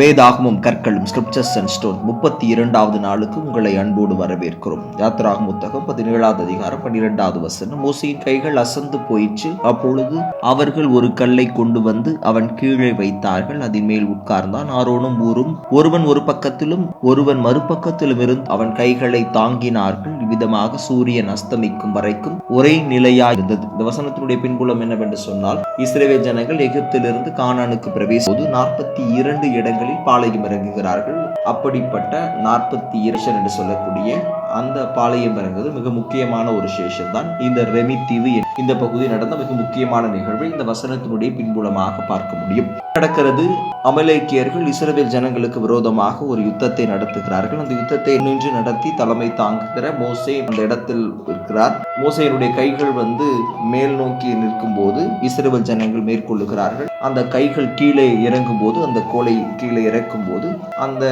வேதாகமும் கற்களும் scriptures and stone முப்பத்தி இரண்டாவது நாளுக்கு உங்களை அன்போடு வரவேற்கிறோம். யாத்திராகும் புத்தகம் பதினேழாவது அதிகாரம் பன்னிரெண்டாவது வசனம். மோசையின் கைகள் அசந்து போயிற்று. அப்பொழுது அவர்கள் ஒரு கல்லை கொண்டு வந்து அவன் கீழே வைத்தார்கள். அதன் மேல் உட்கார்ந்தான் ஆரோனும் ஊரும். ஒருவன் ஒரு பக்கத்திலும் ஒருவன் மறுபக்கத்திலும் இருந்து அவன் கைகளை தாங்கினார்கள். இவ்விதமாக சூரியன் அஸ்தமிக்கும் வரைக்கும் ஒரே நிலையா இருந்தது. இந்த வசனத்தினுடைய பின்புலம் என்னவென்று சொன்னால் இஸ்ரேவே ஜனங்கள் எகிப்திலிருந்து கானானுக்கு பிரவேசிப்போது நாற்பத்தி இரண்டு இடங்களில் பாளையம் இறங்குகிறார்கள். அப்படிப்பட்ட நாற்பத்தி இரண்டு என்று சொல்லக்கூடிய அந்த பாளையம் இறங்குவது மிக முக்கியமான ஒரு சேஷன் தான் இந்த ரெமி தீவு இந்த பகுதி நடந்த மிக முக்கியமான நிகழ்வை. இந்த வசனத்தினுடைய பின்புலமாக பார்க்க முடியும். நடக்கிறது அமலேக்கியர்கள் இஸ்ரவேல் ஜனங்களுக்கு விரோதமாக ஒரு யுத்தத்தை நடத்துகிறார்கள். அந்த யுத்தத்தை நின்று நடத்தி தலைமை தாங்குகிற மோசே அந்த இடத்தில் இருக்கிறார். மோசையினுடைய கைகள் வந்து மேல் நோக்கி நிற்கும் போது இஸ்ரவேல் ஜனங்கள் மேற்கொள்ளுகிறார்கள். அந்த கைகள் கீழே இறங்கும் போது அந்த கோலை கீழே இறக்கும் போது அந்த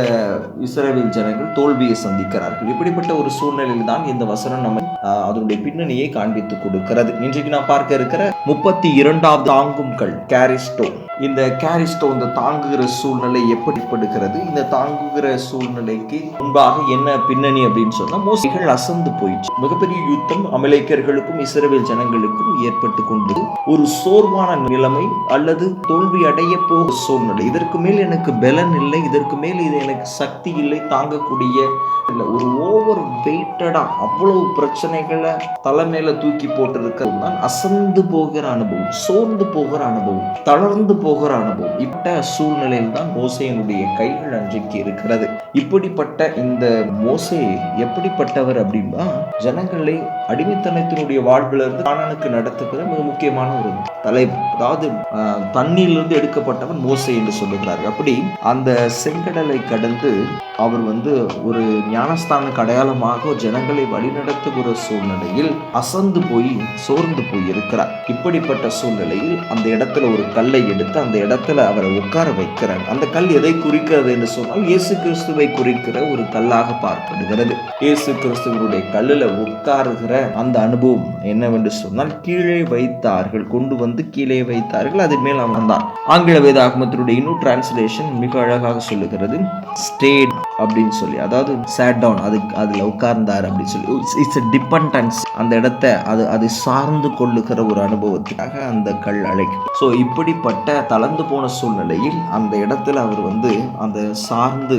இஸ்ரவேல் ஜனங்கள் தோல்வியை சந்திக்கிறார்கள். இப்படிப்பட்ட ஒரு சூழ்நிலையில் தான் இந்த வசனம் நம்ம அதனுடைய பின்னணியை காண்பித்து கொடுக்கிறது. இன்றைக்கு நான் பார்க்க இருக்கிற முப்பத்தி இரண்டாவது ஆங்கும்கள் கேரிஸ்டோ இந்த கேரிஸ்டோ இந்த தாங்குகிற சூழ்நிலை எப்படிப்படுகிறது? இந்த தாங்குகிற சூழ்நிலைக்கு முன்பாக என்ன பின்னணி அப்படின்னு சொன்னால் மோசைகள் அசந்து போயிடுச்சு. மிகப்பெரிய யுத்தம் அமலேக்கர்களுக்கும் இஸ்ரேல் ஜனங்களுக்கும் ஏற்பட்டு கொண்டு ஒரு சோர்வான நிலைமை அல்லது தோல்வி அடைய போகிற சூழ்நிலை. இதற்கு மேல் எனக்கு பலன் இல்லை இதற்கு மேல் இது எனக்கு சக்தி இல்லை தாங்கக்கூடிய இல்லை. ஒரு ஓவர் வெயிட்டடாக அவ்வளவு பிரச்சனைகளை தலைமையில தூக்கி போட்டிருக்கிறது தான் அசந்து போகிற அனுபவம் சோர்ந்து போகிற அனுபவம் தளர்ந்து போகிற அனுபவம். இப்பட்ட சூழ்நிலையில் தான் மோசையினுடைய கைகள் அன்றைக்கு இருக்கிறது. இப்படிப்பட்ட இந்த மோசே எப்படிப்பட்டவர் அப்படின்னா ஜனங்களை அடிமைத்தனத்தினுடைய வாழ்விலிருந்து காணனுக்கு நடத்துகிற மிக முக்கியமான ஒரு தலை அதாவது தண்ணியிலிருந்து எடுக்கப்பட்டவன் மோசை என்று சொல்லுகிறார்கள் அப்படி அந்த செங்கடலை கடந்து அவர் வந்து ஒரு ஞானஸ்தானுக்கு அடையாளமாக ஜனங்களை வழிநடத்துகிற சூழ்நிலையில் அசந்து போய் சோர்ந்து போய் இருக்கிறார் இப்படிப்பட்ட சூழ்நிலையில் அந்த இடத்துல ஒரு கல்லை எடுத்து அந்த இடத்துல அவரை உட்கார வைக்கிறார். அந்த கல் எதை குறிக்கிறது என்று சொன்னால் இயேசு கிறிஸ்துவை குறிக்கிற ஒரு கல்லாக பார்க்கப்படுகிறது. இயேசு கிறிஸ்துவனுடைய கல்லில் உட்காருகிற அந்த அனுபவம் என்னவென்று சொன்னால் கீழே வைத்தார்கள் கொண்டு வந்து கீழே வைத்தார்கள் அதன் மேல் அமர்ந்தான் ஆங்கில வேதாகமத்தினுடைய இன்னும் டிரான்ஸ்லேஷன் மிக அழகாக சொல்லுகிறது. ஸ்டேட் அப்படின்னு சொல்லி அதாவது சேட் டவுன் அது அதில் உட்கார்ந்தார் அப்படின்னு சொல்லி. இட்ஸ் டிபெண்டன்ஸ் அந்த இடத்த அது அது சார்ந்து கொள்ளுகிற ஒரு அனுபவத்துக்காக அந்த கல் அழைக்கும். ஸோ இப்படிப்பட்ட தளர்ந்து போன சூழ்நிலையில் அந்த இடத்துல அவர் வந்து அந்த சார்ந்து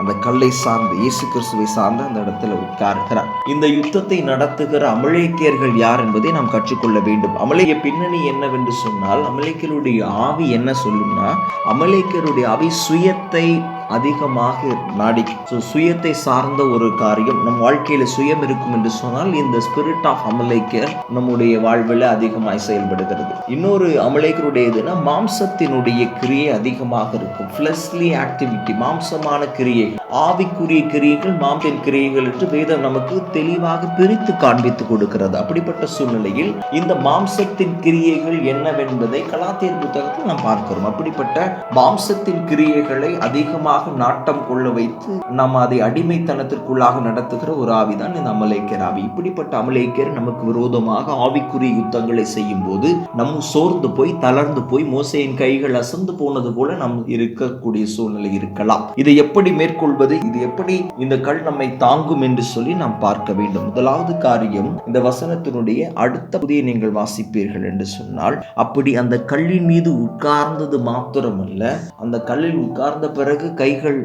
அந்த கல்லை சார்ந்து இயேசு கிறிஸ்துவை சார்ந்து அந்த இடத்துல உட்கார்கிறார். இந்த யுத்தத்தை நடத்துகிற அமலேக்கியர்கள் யார் என்பதை நாம் கற்றுக்கொள்ள வேண்டும். அமலேய பின்னணி என்னவென்று சொன்னால் அமலேக்கியருடைய ஆவி என்ன சொல்லும்னா அமலேக்கியருடைய ஆவி சுயத்தை அதிகமாக நாடி ஸோ சுயத்தை சார்ந்த ஒரு காரியம். நம் வாழ்க்கையில சுயம் இருக்கும் என்று சொன்னால் இந்த ஸ்பிரிட் ஆஃப் அமலேக்கர் நம்முடைய வாழ்வில் அதிகமாய் செயல்படுகிறது. இன்னொரு அமலேக்கருடைய இதுனா மாம்சத்தினுடைய கிரியை அதிகமாக இருக்கும். ஃப்ளஸ்லி ஆக்டிவிட்டி மாம்சமான கிரியை ஆவிக்குரிய கிரியைகள் மாம்சத்தின் கிரியைகள் என்று வேதம் நமக்கு தெளிவாக பிரித்து காண்பித்து கொடுக்கிறது. அப்படிப்பட்ட சூழ்நிலையில் இந்த மாம்சத்தின் கிரியைகள் என்னவென்பதை கலாத்தியர் புத்தகத்தில் நாம் பார்க்கிறோம். அப்படிப்பட்ட மாம்சத்தின் கிரியைகளை அதிகமாக நாட்டம் கொள்ள வைத்து நம்ம அதை அடிமைத்தனத்திற்குள்ளாக நடத்துகிற ஒரு ஆவி தான் இந்த அமலேக்கர் ஆவி. இப்படிப்பட்ட அமலேக்கர் நமக்கு விரோதமாக ஆவிக்குரிய யுத்தங்களை செய்யும் போது நம்ம சோர்ந்து போய் தளர்ந்து போய் மோசையின் கைகள் அசந்து போனது போல நம் இருக்கக்கூடிய சூழ்நிலை இருக்கலாம். இதை எப்படி மேற்கொள்வது? இது எப்படி இந்த கல் நம்மை தாங்கும் என்று சொல்லி நாம் பார்க்க வேண்டும். முதலாவது காரியம் இந்த வசனத்தினுடைய அடுத்த புதிய நீங்கள் வாசிப்பீர்கள் என்று சொன்னால் அப்படி அந்த கல்லின் மீது உட்கார்ந்தது மாத்திரமல்ல அந்த கல்லில் உட்கார்ந்த பிறகு கை கைகள்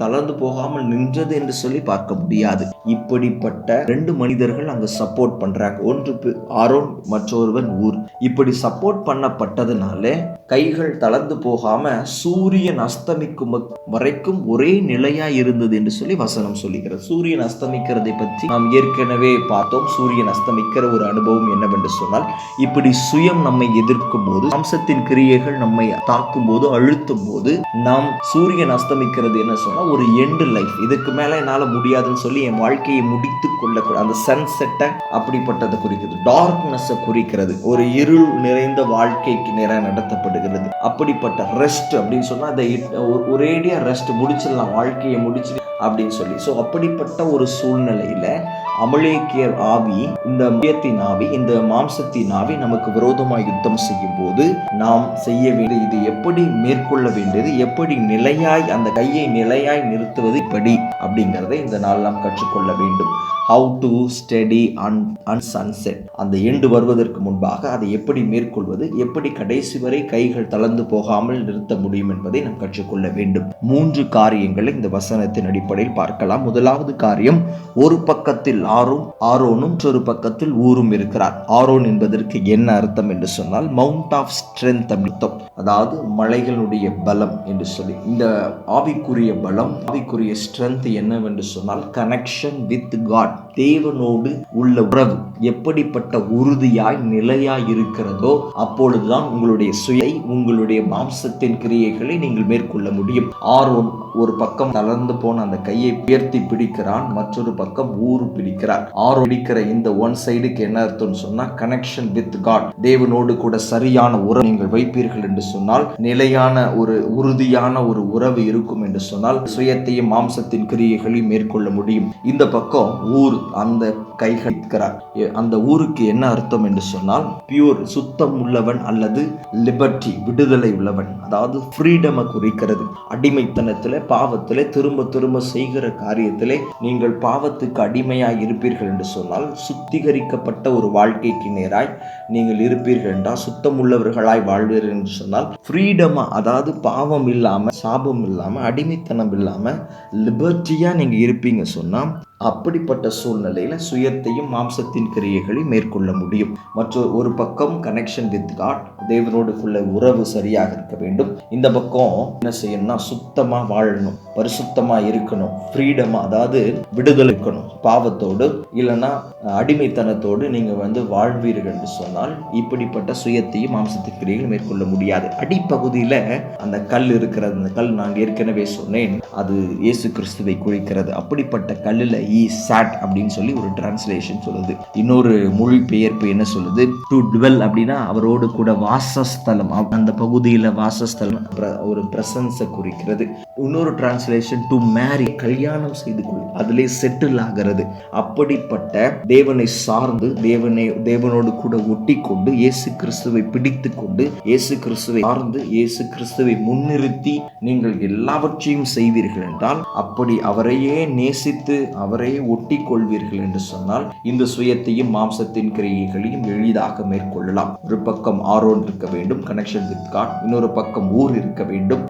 தளர்ந்து போகாமல் நின்றது என்று சொல்லி பார்க்க முடியாது. இப்படிப்பட்ட ரெண்டு மனிதர்கள் அங்க சப்போர்ட் பண்றாங்க. ஒன்று ஆரோன் மற்றொருவன் ஊர். இப்படி சப்போர்ட் பண்ணப்பட்டதுனால கைகள் தளர்ந்து போகாம சூரியன் அஸ்தமிக்கும் வரைக்கும் ஒரே நிலையா இருந்தது என்று சொல்லி வசனம் சொல்லுகிறது. சூரியன் அஸ்தமிக்கிறதை பற்றி நாம் ஏற்கனவே பார்த்தோம். சூரியன் அஸ்தமிக்கிற ஒரு அனுபவம் என்னவென்று சொன்னால் இப்படி சுயம் நம்மை எதிர்க்கும் போது அம்சத்தின் கிரியைகள் நம்மை தாக்கும் போது அழுத்தும் போது நாம் சூரியன் இருக்கிறது என்ன சொன்னா ஒரு எண்டு லைஃப் இதுக்கு மேலே என்னால் முடியாதுன்னு சொல்லி என் வாழ்க்கையை முடித்து கொள்ளக்கூடாது. அந்த சன்செட்டை அப்படிப்பட்டதை குறிக்கிறது. டார்க்னஸை குறிக்கிறது. ஒரு இருள் நிறைந்த வாழ்க்கைக்கு நேராக நடத்தப்படுகிறது. அப்படிப்பட்ட ரெஸ்ட் அப்படின்னு சொன்னால் அதை ஒரேடியாக ஒரேடியா ரெஸ்ட் முடிச்சிடலாம். வாழ்க்கையை முடிச்சு அப்படின்னு சொல்லி. ஸோ அப்படிப்பட்ட ஒரு சூழ்நிலையில் அமலேக்கியர் ஆவி இந்த மையத்தின் ஆவி இந்த மாம்சத்தின் ஆவி நமக்கு விரோதமாக யுத்தம் செய்யும் போது நாம் செய்ய வேண்டிய இது எப்படி மேற்கொள்ள வேண்டியது எப்படி நிலையாய் அந்த கையை நிலையாய் நிறுத்துவது இப்படி அப்படிங்கிறதை இந்த நாள் நாம் கற்றுக்கொள்ள வேண்டும். ஹவு டு ஸ்டடி அன் அன் சன்செட் அந்த எண்டு வருவதற்கு முன்பாக அதை எப்படி மேற்கொள்வது எப்படி கடைசி வரை கைகள் தளர்ந்து போகாமல் நிறுத்த முடியும் என்பதை நாம் கற்றுக்கொள்ள வேண்டும். மூன்று காரியங்களை இந்த வசனத்தின் அடிப்படையில் பார்க்கலாம். முதலாவது காரியம் ஒரு பக்கத்தில் ஆரோன் ஆரோனும் மற்றொரு பக்கத்தில் ஊரும் இருக்கிறார். ஆரோன் என்பதற்கு என்ன அர்த்தம் என்று சொன்னால் மவுண்ட் ஆஃப் ஸ்ட்ரென்த் அர்த்தம். அதாவது மலைகளுடைய பலம் என்று சொல்லி. இந்த ஆவிக்குரிய பலம் ஆவிக்குரிய ஸ்ட்ரென்த் என்னவென்று சொன்னால் கனெக்ஷன் வித் காட் தேவனோடு உள்ள உறவு. எப்படிப்பட்ட உறுதியாய் நிலையாய் இருக்கிறதோ அப்பொழுதுதான் உங்களுடைய சுயை உங்களுடைய மாம்சத்தின் கிரியைகளை நீங்கள் மேற்கொள்ள முடியும். ஆரோன் ஒரு பக்கம் தளர்ந்து போன அந்த கையை உயர்த்தி பிடிக்கிறான் மற்றொரு பக்கம் ஊரு பிடிக்கிறார். ஆறு பிடிக்கிற இந்த ஒன் சைடுக்கு என்ன அர்த்தம்னு சொன்னா கனெக்ஷன் வித் காட் தேவனோடு கூட சரியான உறவு நீங்கள் வைப்பீர்கள் என்று சொன்னால் நிலையான ஒரு உறுதியான ஒரு உறவு இருக்கும் என்று சொன்னால் சுயத்தையும் மாம்சத்தின் கிரியைகளையும் மேற்கொள்ள முடியும். இந்த பக்கம் ஊர் அந்த கைகள் அந்த ஊருக்கு என்ன அர்த்தம் என்று சொன்னால் பியூர் சுத்தம் உள்ளவன் அல்லது லிபர்ட்டி விடுதலை உள்ளவன் அதாவது ஃப்ரீடமை குறிக்கிறது. அடிமைத்தனத்தில் பாவத்தில் திரும்ப திரும்ப செய்கிற காரியத்திலே நீங்கள் பாவத்துக்கு அடிமையாக இருப்பீர்கள் என்று சொன்னால் சுத்திகரிக்கப்பட்ட ஒரு வாழ்க்கைக்கு நேராய் நீங்கள் இருப்பீர்கள் என்றால் சுத்தம் உள்ளவர்களாய் வாழ்வீர்கள் என்று சொன்னால் ஃப்ரீடமாக அதாவது பாவம் இல்லாமல் சாபம் இல்லாமல் அடிமைத்தனம் இல்லாமல் லிபர்ட்டியாக நீங்கள் இருப்பீங்க சொன்னால் அப்படிப்பட்ட சூழ்நிலையில் சுயத்தையும் மாம்சத்தின் கிரியைகளையும் மேற்கொள்ள முடியும். மற்றொரு ஒரு பக்கம் கனெக்ஷன் வித் காட் தேவனோடுக்குள்ள உறவு சரியாக இருக்க வேண்டும். இந்த பக்கம் என்ன செய்யணும்னா சுத்தமாக வாழணும் பரிசுத்தமாக இருக்கணும் ஃப்ரீடமாக அதாவது விடுதலை இருக்கணும் பாவத்தோடு இல்லைன்னா அடிமைத்தனத்தோடு நீங்கள் வந்து வாழ்வீர்கள் என்று சொன்னால் இப்படிப்பட்ட சுயத்தையும் மாம்சத்தின் கிரியைகள் மேற்கொள்ள முடியாது. அடிப்பகுதியில் அந்த கல் இருக்கிறது அந்த கல் நான் ஏற்கனவே சொன்னேன் அது இயேசு கிறிஸ்துவை குறிக்கிறது. அப்படிப்பட்ட கல்லில் இ சாட் அப்படின்னு சொல்லி ஒரு டிரான்ஸ்லேஷன் சொல்லுது. இன்னொரு மொழிபெயர்ப்பு என்ன சொல்லுது? டு டுவெல் அப்படின்னா அவரோடு கூட வாசஸ்தலம். அந்த பகுதியில் வாசஸ்தலம் ஒரு பிரசன்ஸை குறிக்கிறது. இன்னொரு டிரான்ஸ்லேஷன் டு மேரி கல்யாணம் செய்து கொள். அதிலே செட்டில் ஆகிறது. அப்படிப்பட்ட தேவனை சார்ந்து தேவனை தேவனோடு கூட ஒட்டி கொண்டு இயேசு கிறிஸ்துவை பிடித்து கொண்டு இயேசு கிறிஸ்துவை சார்ந்து இயேசு கிறிஸ்துவை முன்னிறுத்தி நீங்கள் எல்லாவற்றையும் செய்வீர்கள் என்றால் அப்படி அவரையே நேசித்து அவரே ஒட்டி கொள்வீர்கள் என்று சொன்னால் இந்த சுயத்தையும் மாம்சத்தின் கிரியைகளையும் எளிதாக மேற்கொள்ளலாம். ஒரு பக்கம் ஆரோன் இருக்க வேண்டும் கனெக்ஷன் வித் காட் இன்னொரு பக்கம் ஊர் இருக்க வேண்டும்.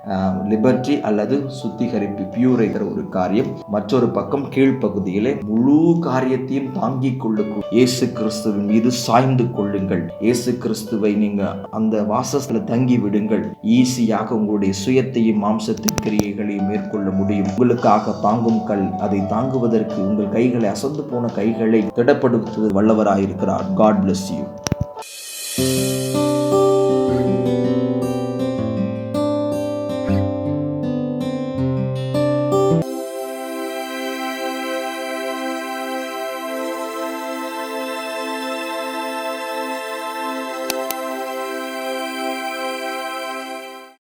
லிபர்டி அல்லது சுத்திகரிப்பு பியூரைகிற ஒரு காரியம். மற்றொரு பக்கம் கீழ்ப்பகுதியிலே முழு காரியத்தையும் தாங்கிக் கொள்ளுக்கும் இயேசு கிறிஸ்துவின் மீது சாய்ந்து கொள்ளுங்கள். இயேசு கிறிஸ்துவை நீங்க அந்த வாசஸ்ல தங்கி விடுங்கள். ஈஸியாக உங்களுடைய சுயத்தையும் மாம்சத்தின் கிரியைகளையும் மேற்கொள்ள முடியும். உங்களுக்காக தாங்கும் கல் அதை தாங்குவதற்கு உங்கள் கைகளை அசந்து போன கைகளை திடப்படுத்துவது வல்லவராயிருக்கிறார். God bless you